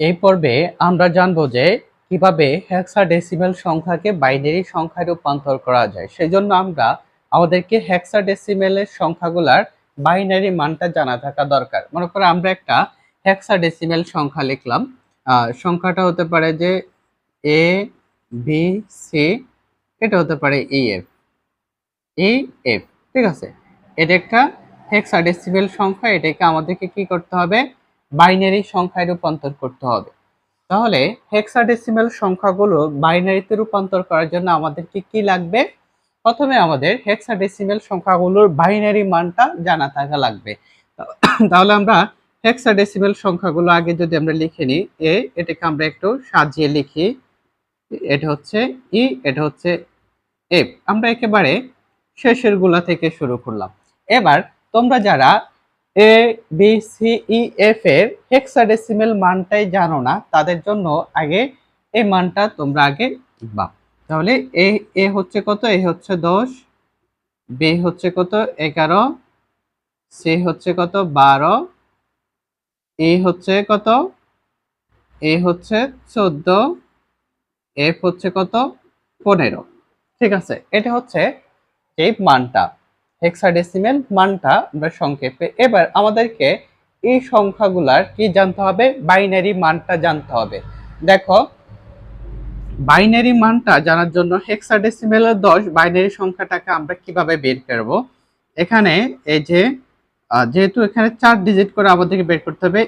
এই পর্বে আমরা জানব যে কীভাবে হেক্সাডেসিমেল সংখ্যাকে বাইনারি সংখ্যায় রূপান্তর করা যায়। সেজন্য আমরা আমাদেরকে হেক্সাডেসিমেলের সংখ্যাগুলার বাইনারি মানটা জানা থাকা দরকার। মনে করো আমরা একটা হেক্সাডেসিমেল সংখ্যা লিখলাম। সংখ্যাটা হতে পারে যে এ বি সি এটা হতে পারে ই এফ ই এফ ঠিক আছে? এটা একটা হেক্সাডেসিমেল সংখ্যা। এটাকে আমাদেরকে কি করতে হবে? বাইনারি সংখ্যায় রূপান্তর করতে হবে। তাহলে হেক্সাডেসিমেল সংখ্যাগুলো বাইনারিতে রূপান্তর করার জন্য আমাদেরকে কি লাগবে? প্রথমে আমাদের হেক্সাডেসিমেল সংখ্যাগুলোর বাইনারি মানটা জানা থাকা লাগবে। তাহলে আমরা হেক্সাডেসিমেল সংখ্যাগুলো আগে যদি আমরা লিখে নিই, এ, এটাকে আমরা একটু সাজিয়ে লিখি। এটা হচ্ছে ই, এটা হচ্ছে এফ। আমরা একেবারে শেষেরগুলা থেকে শুরু করলাম। এবার তোমরা যারা A B C E F এর হেক্সাডেসিমেল মানটাই জানো না। তাদের জন্য আগে এই মানটা তোমরা আগে লিখবা। তাহলে এ এ হচ্ছে কত? এ হচ্ছে দশ। বি হচ্ছে কত? এগারো। সি হচ্ছে কত? বারো। এ হচ্ছে কত? এ হচ্ছে চোদ্দ। এফ হচ্ছে কত? পনেরো। ঠিক আছে? এটা হচ্ছে এই মানটা। হেক্সাডেসিমেল মানটা আমরা সংক্ষেপে। এবার আমাদেরকে এই সংখ্যাগুলার কি জানতে হবে? বাইনারি মানটা জানতে হবে। দেখো বাইনারি মানটা জানার জন্য হেক্সাডেসিমেলের দশ বাইনারি সংখ্যাটাকে আমরা কীভাবে বের করব? এখানে এই যে যেহেতু এখানে চার ডিজিট করে আমাদেরকে বের করতে হবে,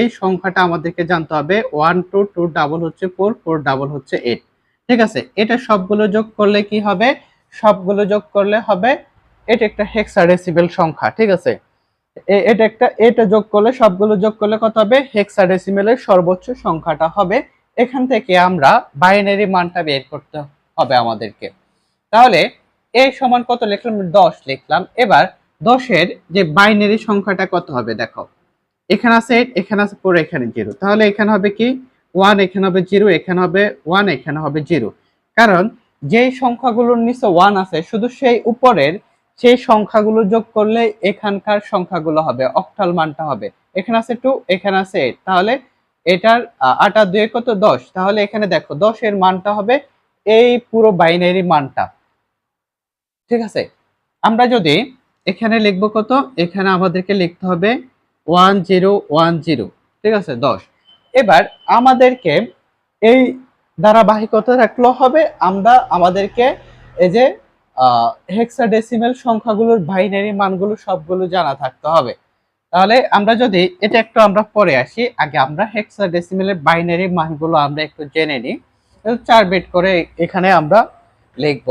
এই সংখ্যাটা আমাদেরকে জানতে হবে ওয়ান টু টু ডাবল হচ্ছে ফোর ফোর ডাবল হচ্ছে এইট ঠিক আছে? এটা সবগুলো যোগ করলে কি হবে? সবগুলো যোগ করলে হবে এটা একটা হেক্সাডেসিমেল সংখ্যা, ঠিক আছে? এটা একটা, এটা যোগ করলে, সবগুলো যোগ করলে কত হবে? হেক্সাডেসিমেলের সর্বোচ্চ সংখ্যাটা হবে। এখান থেকে আমরা বাইনারি মানটা বের করতে হবে আমাদেরকে। তাহলে এ সমান কত লিখলাম? দশ লিখলাম। এবার, দশের যে বাইনারি সংখ্যাটা কত হবে, দেখো। এখানে আছে এখানে আছে ফোর এখানে জিরো। তাহলে এখানে হবে কি? ওয়ান এখানে হবে জিরো, এখানে হবে ওয়ান এখানে হবে জিরো। কারণ, যেই সংখ্যাগুলোর নিচে ওয়ান আছে, শুধু সেই উপরের সেই সংখ্যাগুলো যোগ করলে এখানকার সংখ্যাগুলো হবে অক্টাল মানটা হবে। এখানে আছে টু এখানে আছে এইট তাহলে এটার আট দুয়ে কত? দশ। তাহলে এখানে দেখো, দশের মানটা হবে এই পুরো বাইনারি মানটা। ঠিক আছে? আমরা যদি এখানে লিখব কত? এখানে আমাদেরকে লিখতে হবে ওয়ান জিরো ওয়ান জিরো ঠিক আছে? দশ। এবার আমাদেরকে এই ধারাবাহিকতা রাখলেও হবে। আমরা আমাদেরকে এই যে হেক্সাডেসিমেল সংখ্যাগুলোর বাইনারি মানগুলো সবগুলো জানা থাকতে হবে। তাহলে আমরা যদি, এটা একটু আমরা পরে আসি, আগে আমরা হেক্সাডেসিমেলের বাইনারি মানগুলো আমরা একটু জেনে নিই। চার বিট করে এখানে আমরা লিখব।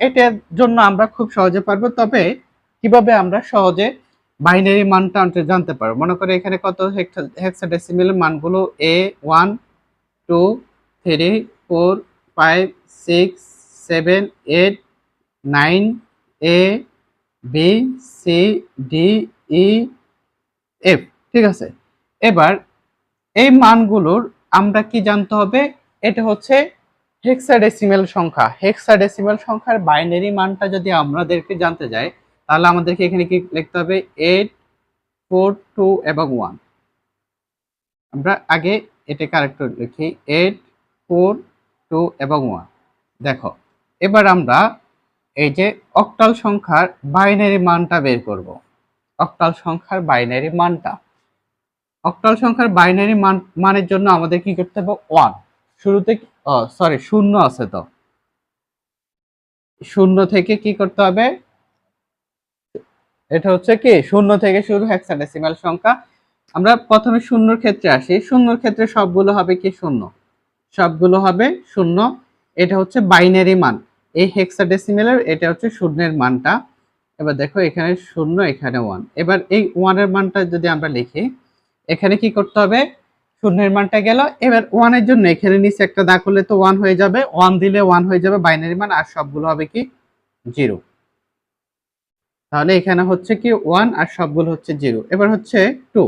এটার জন্য আমরা খুব সহজে পারব, তবে কীভাবে আমরা সহজে বাইনারি মানটা আনতে জানতে পারব? মনে করে এখানে কত হেক্সাডেসিমেল মানগুলো এ one two three four five six seven eight nine A B C D E F ঠিক আছে? এবার এই মানগুলোর আমরা কি জানতে হবে? এটা হচ্ছে হেক্সাডেসিমেল সংখ্যা। হেক্সাডেসিমেল সংখ্যার বাইনারি মানটা যদি আমাদেরকে জানতে যাই তাহলে আমাদেরকে এখানে কি লিখতে হবে? এইট ফোর টু এবং ওয়ান আমরা আগে এটা কারেক্ট লিখি। এইট ফোর টু এবং ওয়ান দেখো, এবার আমরা এই যে অক্টাল সংখ্যার বাইনারি মানটা বের করব। অক্টাল সংখ্যার বাইনারি মানটা। অক্টাল সংখ্যার বাইনারি মান, মানের জন্য আমাদের কি করতে হবে? ওয়ান। শুরুতে সরি শূন্য আছে তো। শূন্য থেকে কি করতে হবে? এটা হচ্ছে কি? শূন্য থেকে শুরু হেক্সাডেসিমাল সংখ্যা। আমরা প্রথমে শূন্যর ক্ষেত্রে আসি। শূন্যর ক্ষেত্রে সবগুলো হবে কি? শূন্য। সবগুলো হবে শূন্য। এটা হচ্ছে বাইনারি মান। এই হেক্সাডেসিমেলের এটা হচ্ছে শূন্যের মানটা। এবার দেখো, এখানে শূন্য, এখানে ওয়ান এবার এই ওয়ানের মানটা যদি আমরা লিখি, এখানে কি করতে হবে? শূন্যের মানটা গেল। এবার ওয়ানের জন্য এখানে নিচে একটা দাগ করলে তো ওয়ান হয়ে যাবে। ওয়ান দিলে ওয়ান হয়ে যাবে বাইনারি মান, আর সবগুলো হবে কি? জিরো তাহলে এখানে হচ্ছে কি ওয়ান আর সবগুলো হচ্ছে জিরো এবার হচ্ছে টু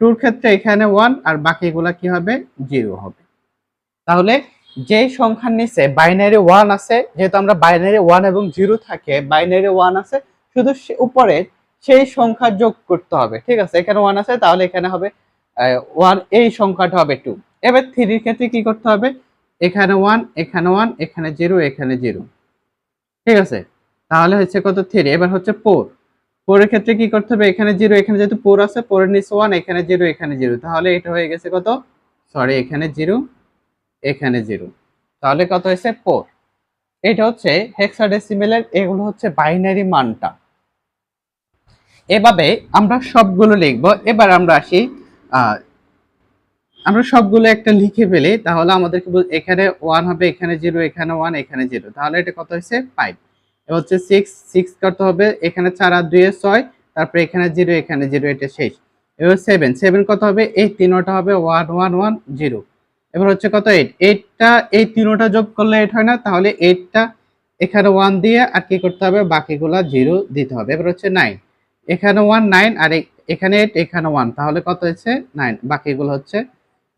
টুর ক্ষেত্রে এখানে ওয়ান আর বাকিগুলা কি হবে? জিরো হবে। তাহলে যে সংখ্যার নিচে বাইনারি ওয়ান আছে, যেহেতু আমরা বাইনারি ওয়ান এবং জিরো থাকে বাইনারি ওয়ান আছে, শুধু উপরে সেই সংখ্যা যোগ করতে হবে, ঠিক আছে? এখানে ওয়ান আছে, তাহলে এখানে হবে ওয়ান এই সংখ্যাটা হবে টু এবার থ্রির ক্ষেত্রে কি করতে হবে? এখানে ওয়ান এখানে ওয়ান এখানে জিরো এখানে জিরো ঠিক আছে? তাহলে হচ্ছে কত? থ্রি এবার হচ্ছে ফোর ফোরের ক্ষেত্রে কি করতে হবে? এখানে জিরো এখানে যেহেতু ফোর আছে ফোরের নিচে ওয়ান এখানে জিরো এখানে জিরো তাহলে এটা হয়ে গেছে কত? সরি এখানে জিরো এখানে জিরো। তাহলে কত হয়েছে? ফোর। এটা হচ্ছে হেক্সাডেসিমেলের এগুলো হচ্ছে বাইনারি মানটা। এভাবে আমরা সবগুলো লিখব। এবার আমরা আসি আমরা সবগুলো একটা লিখে ফেলি, তাহলে আমাদেরকে এখানে ওয়ান হবে, এখানে জিরো, এখানে ওয়ান এখানে জিরো। তাহলে এটা কত হয়েছে? ফাইভ হচ্ছে সিক্স সিক্স কত হবে, এখানে চার আর দুয়ে ছয়, তারপরে এখানে জিরো এখানে জিরো, এটা শেষ। এবার সেভেন সেভেন কত হবে? এই তিনোটা হবে ওয়ান ওয়ান ওয়ান জিরো এবার হচ্ছে কত এইট এইটটা এই তিনোটা যোগ করলে এইট হয় না? তাহলে এইটটা এখানে ওয়ান দিয়ে আর কি করতে হবে? বাকিগুলা জিরো দিতে হবে। এবার হচ্ছে নাইন এখানে ওয়ান নাইন আর এখানে এইট এখানে ওয়ান তাহলে কত হচ্ছে নাইন বাকিগুলো হচ্ছে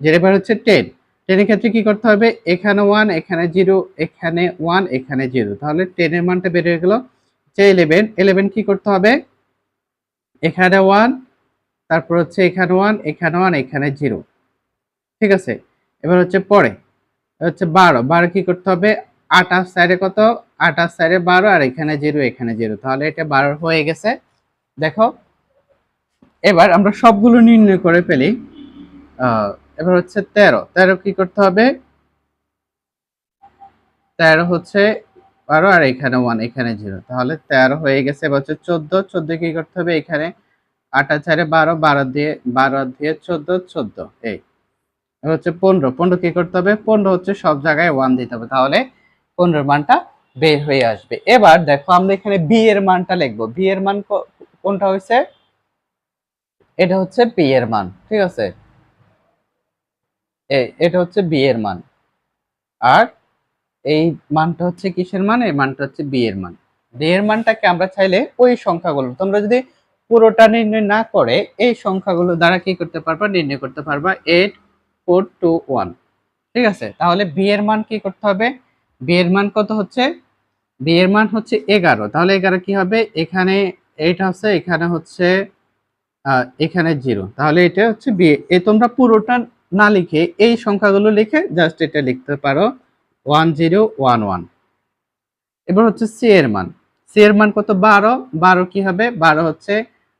যেটা এবার হচ্ছে টেন টেনের ক্ষেত্রে কি করতে হবে? এখানে ওয়ান এখানে জিরো এখানে ওয়ান এখানে জিরো তাহলে টেনের মানটা বেরিয়ে গেল যে ইলেভেন ইলেভেন কি করতে হবে? এখানে ওয়ান তারপর হচ্ছে এখানে ওয়ান এখানে ওয়ান এখানে জিরো ঠিক আছে? এবার হচ্ছে পরে। হচ্ছে বারো। বারো কি করতে হবে? আঠাশ সাইডে কত? আঠাশ সাইডে বারো, আর এখানে জিরো এখানে জিরো। তাহলে এটা বারো হয়ে গেছে। দেখো, এবার আমরা সবগুলো নির্ণয় করে ফেলি। এবার হচ্ছে তেরো। তেরো কি করতে হবে? তেরো হচ্ছে বারো, আর এখানে ওয়ান এখানে জিরো। তাহলে তেরো হয়ে গেছে। এবার হচ্ছে চোদ্দ। চোদ্দ কি করতে হবে? এখানে আটা চারে বারো বারো দিয়ে বারো দিয়ে চোদ্দ চোদ্দ। এই। হচ্ছে পনেরো। পনেরো কি করতে হবে? পনেরো হচ্ছে সব জায়গায় ওয়ান দিতে হবে। তাহলে পনেরোর মানটা বের হয়ে আসবে। এবার দেখো আমরা এখানে বি এর মানটা লিখব। বি এর মান কোনটা হয়েছে? এটা হচ্ছে বি এর মান, ঠিক আছে? এটা হচ্ছে বি এর মান। আর এই মানটা হচ্ছে কিসের মান? এই মানটা হচ্ছে বি এর মান। বি এর মানটাকে আমরা চাইলে ওই সংখ্যাগুলো, তোমরা যদি পুরোটা নির্ণয় না করে, এই সংখ্যাগুলো দ্বারা কি করতে পারবা? নির্ণয় করতে পারবা। Eight four two one. ঠিক আছে? তাহলে বি এর মান কি করতে হবে? বি এর মান কত হচ্ছে? বি এর মান হচ্ছে এগারো। তাহলে এগারো কি হবে? এখানে এইট আছে, এখানে হচ্ছে এখানে জিরো তাহলে এটা হচ্ছে বি এ তোমরা পুরোটা না লিখে এই সংখ্যাগুলো লিখে জাস্ট এটা লিখতে পারো। ওয়ান জিরো ওয়ান ওয়ান এবার হচ্ছে সি এর মান। সি এর মান কত? বারো। বারো কি হবে? বারো হচ্ছে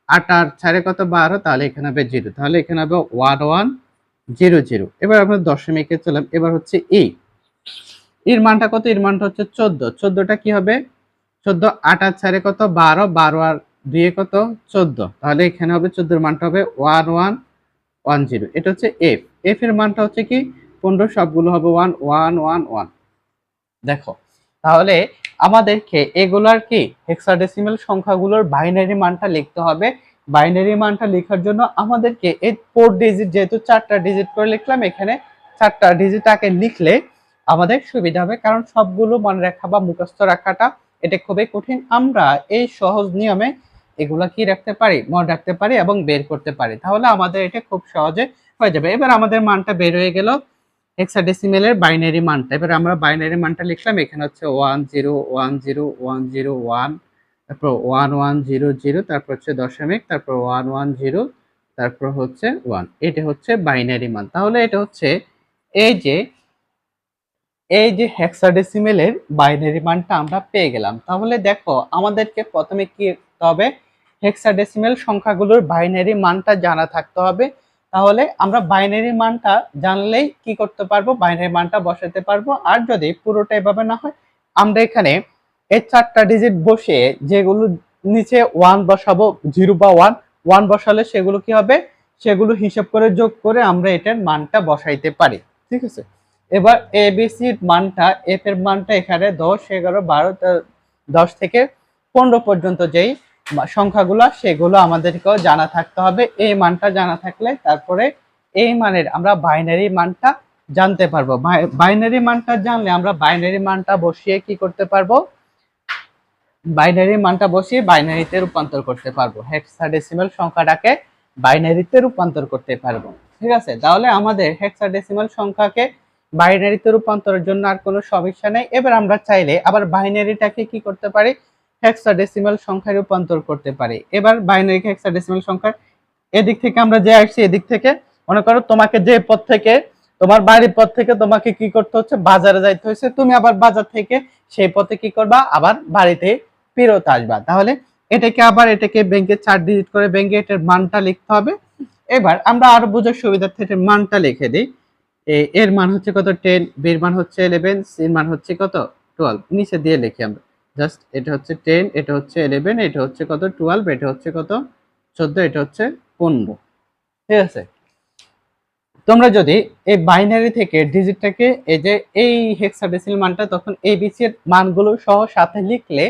আট আর ছাড়ে কত? বারো। তাহলে এখানে হবে জিরো তাহলে এখানে হবে ওয়ান ওয়ান জিরো জিরো। এবার আমরা দশমিকে চলাম এবার হচ্ছে ই এর মানটা কত? এর মানটা হচ্ছে চোদ্দ। চোদ্দটা কি হবে? চোদ্দ আট আর ছাড়ে কত? বারো। বারো আর দুয়ে কত? চোদ্দ। তাহলে এখানে হবে চোদ্দোর মানটা হবে ওয়ান ওয়ান ওয়ান, জিরো। এটা হচ্ছে এফ। এফ এর মানটা হচ্ছে কি? পনেরো, সবগুলো হবে ওয়ান ওয়ান ওয়ান ওয়ান। দেখো, তাহলে আমাদেরকে এগুলার কি? হেক্সাডেসিমাল সংখ্যাগুলোর বাইনারি মানটা লিখতে হবে। বাইনারি মানটা লেখার জন্য আমাদেরকে এই ফোর ডিজিট যেহেতু চারটা ডিজিট করে লিখলাম, এখানে চারটা ডিজিট আগে লিখলে আমাদের সুবিধা হবে, কারণ সবগুলো মনে রাখা বা মুখস্থ রাখাটা এটা খুবই কঠিন। আমরা এই সহজ নিয়মে এগুলা কি রাখতে পারি, মনে রাখতে পারি এবং বের করতে পারি। তাহলে আমাদের এটা খুব সহজে হয়ে যাবে। এবার আমাদের মানটা বের হয়ে গেল হেক্সাডেসিমেলের বাইনারি মানটা। এবার আমরা বাইনারি মানটা লিখলাম, এখানে হচ্ছে one zero one zero one zero one তারপর ওয়ান ওয়ান জিরো জিরো, তারপর হচ্ছে দশমিক, তারপর ওয়ান ওয়ান জিরো, তারপর হচ্ছে ওয়ান। এটা হচ্ছে বাইনারি মান। তাহলে এটা হচ্ছে এই যে এই যে হেক্সাডেসিমেলের বাইনারি মানটা আমরা পেয়ে গেলাম। তাহলে দেখো, আমাদেরকে প্রথমে কি হবে? হেক্সাডেসিমেল সংখ্যাগুলোর বাইনারি মানটা জানা থাকতে হবে। তাহলে আমরা বাইনারি মানটা জানলেই কি করতে পারব? বাইনারি মানটা বসাতে পারব। আর যদি পুরোটা এভাবে না হয়, আমরা এখানে এই চারটা ডিজিট বসে যেগুলো নিচে ওয়ান বসাবো জিরো বা ওয়ান ওয়ান বসালে সেগুলো কি হবে? সেগুলো হিসাব করে যোগ করে আমরা এটার মানটা বসাইতে পারি, ঠিক আছে? এবার এবিসির মানটা এফ এর মানটা এখানে দশ, এগারো, বারো দশ থেকে পনেরো পর্যন্ত যেই সংখ্যাগুলো, সেগুলো আমাদেরকেও জানা থাকতে হবে। এই মানটা জানা থাকলে তারপরে এই মানের আমরা বাইনারি মানটা জানতে পারব। বাইনারি মানটা জানলে আমরা বাইনারি মানটা বসিয়ে কি করতে পারব? বাইনারি মানটা বসিয়ে বাইনারিতে রূপান্তর করতে পারব। হেক্সাডেসিমাল সংখ্যাটাকে বাইনারিতে রূপান্তর করতে পারব। ঠিক আছে? তাহলে আমাদের হেক্সাডেসিমাল সংখ্যাকে বাইনারিতে রূপান্তরের জন্য আর কোনো সমস্যা নেই। এবার আমরা চাইলে আবার বাইনারিটাকে কি করতে পারি? হেক্সাডেসিমাল সংখ্যায় রূপান্তর করতে পারি। এবার বাইনারি হেক্সাডেসিমাল সংখ্যা এদিক থেকে আমরা যে আসছি, এদিক থেকে, মনে করো তোমাকে যে পথ থেকে, তোমার বাড়ির পথ থেকে তোমাকে কি করতে হচ্ছে? বাজারে যাইতে হয়েছে তুমি আবার বাজার থেকে সেই পথে কি করবা? আবার বাড়িতে ফেরত আসবা। তাহলে এটাকে আবার এটাকে ব্যাংকে চার ডিজিট করে ব্যাংকে এটার মানটা লিখতে হবে। এবার আমরা আরও বোঝার সুবিধার্থে এটার মানটা লিখে দিই। এর মান হচ্ছে কত? টেন বির মান হচ্ছে ইলেভেন সির মান হচ্ছে কত? টুয়েলভ নিচে দিয়ে লিখি আমরা। জাস্ট এটা হচ্ছে টেন এটা হচ্ছে ইলেভেন এটা হচ্ছে কত? টুয়েলভ এটা হচ্ছে কত? চোদ্দ, এটা হচ্ছে পনেরো। ঠিক আছে? তোমরা যদি এই বাইনারি থেকে ডিজিটটাকে এই যে এই হেক্সাডেসিমাল মানটা, তখন এবিসি এর মানগুলো সহ সাথে লিখলে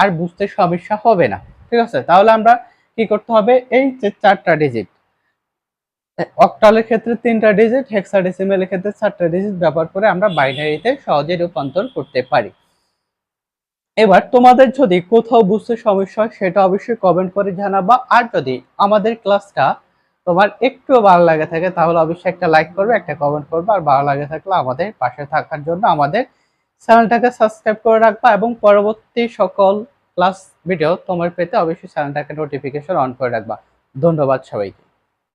আর বুঝতে সমস্যা হবে না। ঠিক আছে? তাহলে আমরা কি করতে হবে? এই যে চারটা ডিজিট অক্টালের ক্ষেত্রে তিনটা ডিজিট হেক্সাডেসিমালের ক্ষেত্রে চারটা ডিজিট ব্যবহার করে আমরা বাইনারিতে সহজে রূপান্তর করতে পারি। এবার তোমাদের যদি কোথাও বুঝতে সমস্যা হয়, সেটা অবশ্যই কমেন্ট করে জানাবা। আর যদি আমাদের ক্লাসটা তোমার একটু ভালো লাগে থাকে, তাহলে অবশ্যই একটা লাইক করবে, একটা কমেন্ট করবে। আর ভালো লাগে থাকলে আমাদের পাশে থাকার জন্য আমাদের চ্যানেলটাকে সাবস্ক্রাইব করে রাখবা এবং পরবর্তী সকল ক্লাস ভিডিও তোমার পেতে অবশ্যই চ্যানেলটাকে নোটিফিকেশন অন করে রাখবা। ধন্যবাদ সবাইকে।